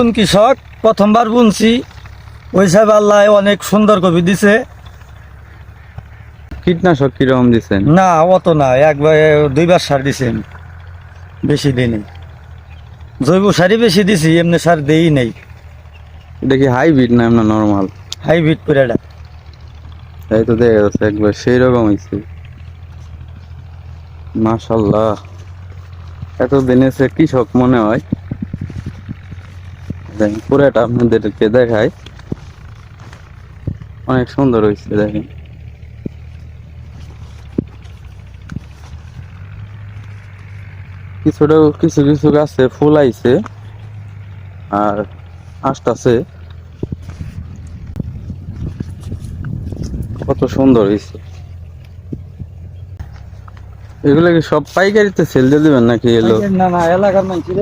নতুন কৃষক প্রথমবার বুনছি। ওই সাহেব আল্লাহ অনেক সুন্দর কবি দিছে। কীটনাশক কীরকম দিচ্ছেন না অত না একবার দুইবার সার দিছেন বেশি দিনই জৈব সারই বেশি দিছি এমনি সার দেই নেই। দেখি হাইব্রিড না এমন নর্মাল? হাইব্রিড করে এটা। তাই তো দেখা যাচ্ছে একবার সেই রকম হয়েছে মাশাল্লাহ এত দিনে সে কৃষক মনে হয়। দেখেন, পুরাটা আপনাদেরকে দেখায় অনেক সুন্দর হয়েছে, দেখেন। কিছুটা, কিছু কিছু গাছে ফুল আইছে আর আসতেছে। কত সুন্দর হয়েছে। এগুলো কি সব পাইকারিতে সেল দিয়ে দিবেন নাকি এলো? না না, এলাকার মানুষের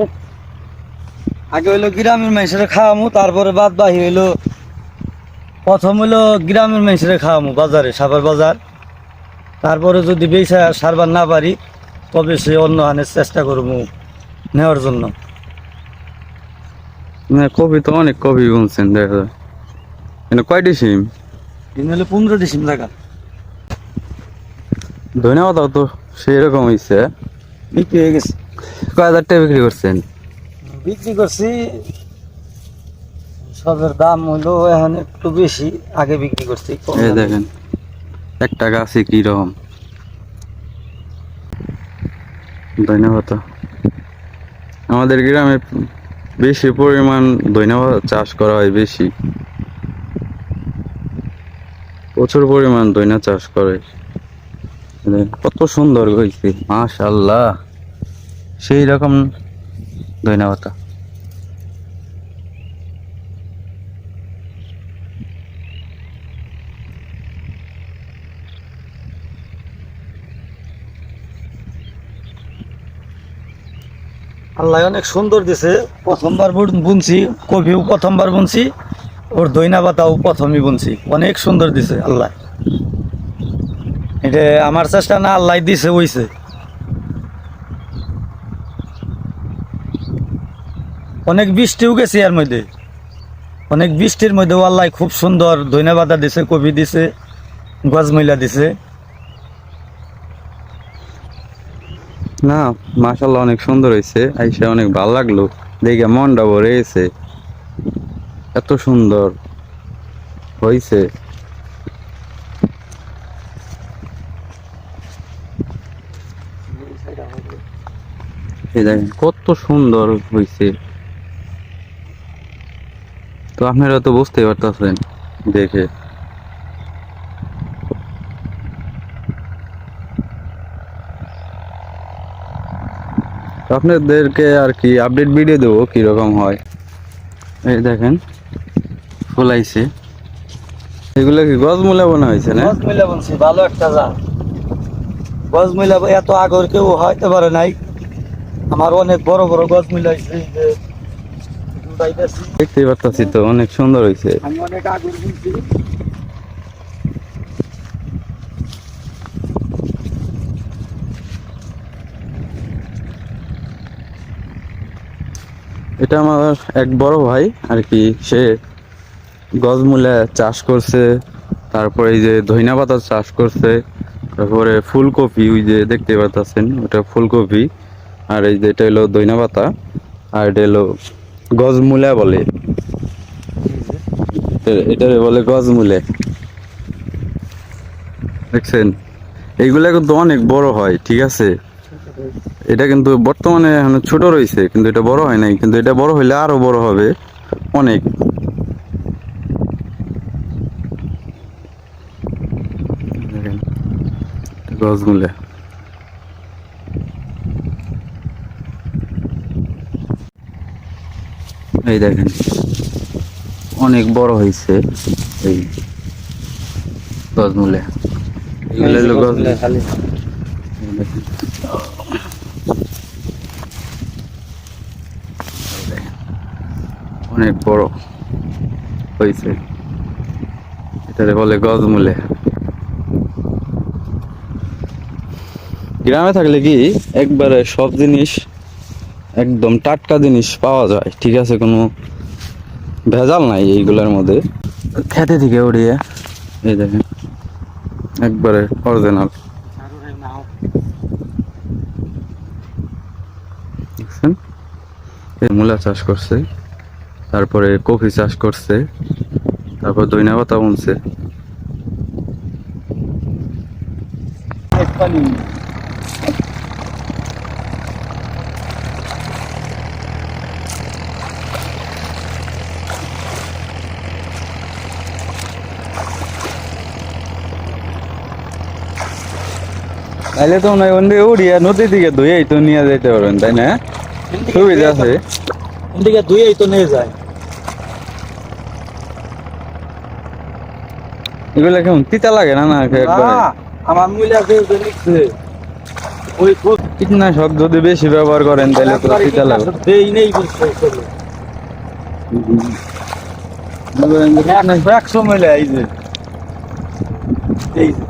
আগে হইল গ্রামের মানুষের খাওয়ামু তারপরে বাদ বাহি হইল প্রথম হইল গ্রামের মানুষের খাওয়ামু বাজারে সাবার বাজার। তারপরে যদি বেসা সারবার না পারি তবে সে অন্য হানের চেষ্টা করব নেওয়ার জন্য। না কপি তো অনেক কপি বলছেন দেখা যায়। কিন্তু কয়টি সিম? দিন হলে পনেরো ডিসিম টাকা ধন্যবাদ তো সেই রকম হয়েছে বিক্রি হয়ে গেছে। কয় হাজার টাকা বিক্রি করছেন? বিক্রি করছি। সবের দাম হইল এখন একটু বেশি, আগে বিক্রি করছি। এই। দেখেন, একটা গাছে কি রকম। ধন্যবাদ আমাদের গ্রামে বেশি পরিমাণ ধন্যবাদ চাষ করা হয় বেশি। প্রচুর পরিমাণ দইনা চাষ করে। কত সুন্দর হয়েছে মাশাল্লাহ সেই রকম পাতা আল্লাহ অনেক সুন্দর দিছে। প্রথমবার বুন- বুনছি কপিও প্রথমবার বুনছি, ওর দইনা পাতাও প্রথমই বুনছি। অনেক সুন্দর দিছে আল্লাহ। এটা আমার চেষ্টা না, আল্লাহ দিছে ওইছে অনেক বৃষ্টিও গেছে এর মধ্যে। অনেক বৃষ্টির মধ্যে আল্লাহ খুব সুন্দর পাতা দিছে কপি দিছে গজমইলা দিছে। না মাশাল্লাহ অনেক সুন্দর হয়েছে আইসা অনেক ভালো লাগল। দেখে মনটা ভরে গেছে। এত সুন্দর হয়েছে কত সুন্দর হয়েছে তো আপনারা তো বুঝতেই পারতেছেন, দেখে। আপনাদেরকে আর কি আপডেট ভিডিও দেবো কীরকম হয়। এই দেখেন, ফুলাইছে। এগুলো কি গজমূলা বোনা হয়েছে না? গজমইলা বুনছি ভালো একটা যা গজমইলা এত আগর কেউ হয়তে পারে নাই। আমার অনেক বড় বড় গজমইলা হয়েছে দেখতেই পারতাছি তো অনেক সুন্দর হয়েছে আমি অনেক এটা আমার এক বড় ভাই আর কি সে গজমূলা চাষ করছে তারপরে এই যে ধইনা পাতা চাষ করছে তারপরে ফুলকপি ওই যে দেখতে পাচ্ছেন ওটা ফুলকপি আর এই যে এটা হলো ধইনা পাতা আর এটা হলো গজমূলা বলে। এটা- এটারে বলে গজমূলে। দেখছেন? এইগুলা কিন্তু অনেক বড় হয় ঠিক আছে? এটা কিন্তু বর্তমানে এখন ছোট রয়েছে কিন্তু এটা বড় হয় নাই কিন্তু এটা বড় হইলে আরও বড় হবে অনেক। দেখেন, এটা গাছগুলো এই দেখেন। অনেক বড় হয়েছে এই গজমূলে। এগুলো হলো গজমূলে। অনেক বড় হয়েছে এটারে বলে গজমূলে। গ্রামে থাকলে কি একবারে সব জিনিস একদম টাটকা জিনিস পাওয়া যায় ঠিক আছে? কোনো ভেজাল নাই এইগুলোর মধ্যে। খেতে থেকে উড়িয়ে এই দেখেন একবারে অরিজিনাল দেখছেন? এই মূলা চাষ করছে তারপরে কফি চাষ করছে তারপর দইনা পাতা বুনছে। তাহলে তো মনে ওখান থেকে উড়িয়ে নদীর দিকে ধুয়েই তো নিয়ে যেতে পারবেন তাই না? সুবিধা আছে। এদিকে ধুয়েই তো নিয়ে যায়। এগুলো কেমন তিতা লাগে না না একবারে? আমার মূল্য লিখছে ওই কীটনাশক যদি বেশি ব্যবহার করেন তাহলে তো তিতা লাগে। দেই নেই। একশো মিলে এই যে। এই যে।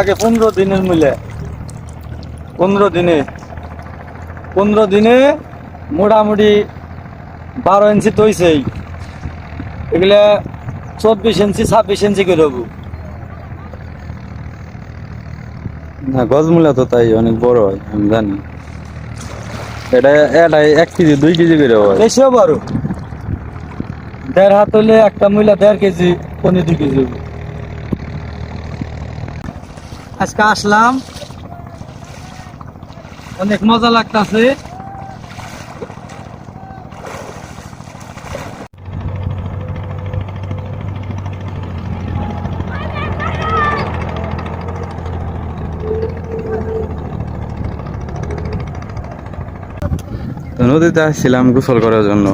আগে পনেরো দিনের মিলে পনেরো দিনে পনেরো দিনে মোটামুটি বারো ইঞ্চি তৈছেই এগুলা চব্বিশ ইঞ্চি, ছাব্বিশ ইঞ্চি করে হব। না গজমূলা তো তাই অনেক বড় হয়, আমি জানি। এটা এটা এক কেজি, দুই কেজি করে হয়। বেশিও বড় দেড় হাত হলে একটা মূলা দেড় কেজি, পনেরো দুই কেজি। আজকে আসলাম। অনেক মজা লাগতাছে। নদীতে আসছিলাম গোসল করার জন্য।